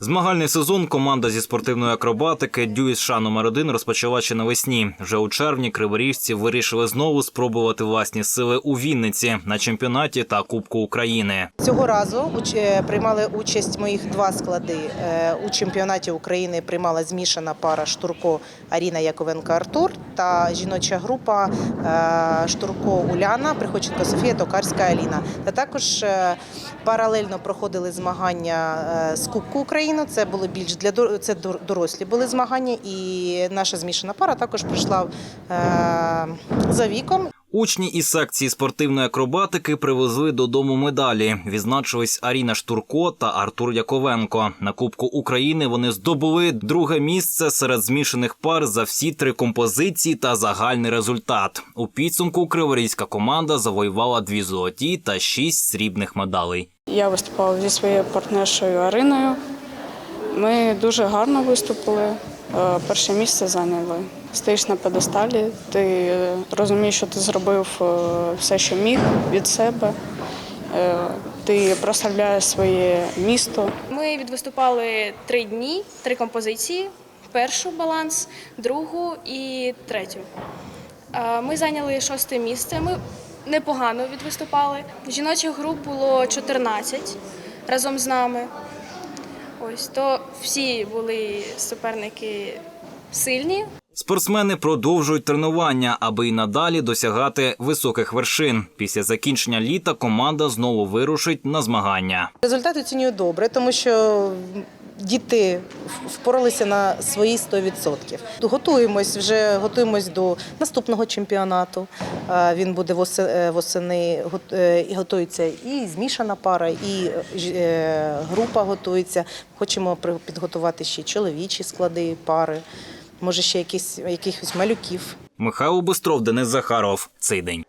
Змагальний сезон команда зі спортивної акробатики Дюїс США номер 1 розпочала ще навесні. Вже у червні криворіжці вирішили знову спробувати власні сили у Вінниці на чемпіонаті та Кубку України. Цього разу е, приймали участь моїх два склади. Е, У чемпіонаті України приймала змішана пара Штурко Аріна Яковенко Артур та жіноча група е, Штурко Уляна, Приходченко Софія, Токарська Аліна. Та також паралельно проходили змагання з Кубку України. Це були більш для це дорослі були змагання, і наша змішана пара також прийшла е, за віком Учні із секції спортивної акробатики привезли додому медалі. Відзначились Аріна Штурко та Артур Яковенко. На Кубку України вони здобули друге місце серед змішаних пар за всі три композиції та загальний результат. У підсумку криворізька команда завоювала дві золоті та шість срібних медалей. Я виступала зі своєю партнершою Ариною. Ми дуже гарно виступили. Е, Перше місце зайняли. Стоїш на педесталі, ти е, розумієш, що ти зробив е, все, що міг від себе. Ти прославляєш своє місто. Ми відвиступали три дні, три композиції: першу баланс, другу і третю. Ми зайняли шосте місце. Ми непогано відвиступали. Жіночих груп було 14 разом з нами. Ось то всі були суперники сильні. Спортсмени продовжують тренування, аби й надалі досягати високих вершин. Після закінчення літа команда знову вирушить на змагання. Результат оцінюю добре, тому що діти впоралися на свої 100%. Готуємось вже готуємось до наступного чемпіонату. Він буде е, восени е, і готується і змішана пара, і е, група готується. Хочемо підготувати ще чоловічі склади, пари. Може, ще якісь якихось малюків. Михайло Бустров, Денис Захаров. Цей день.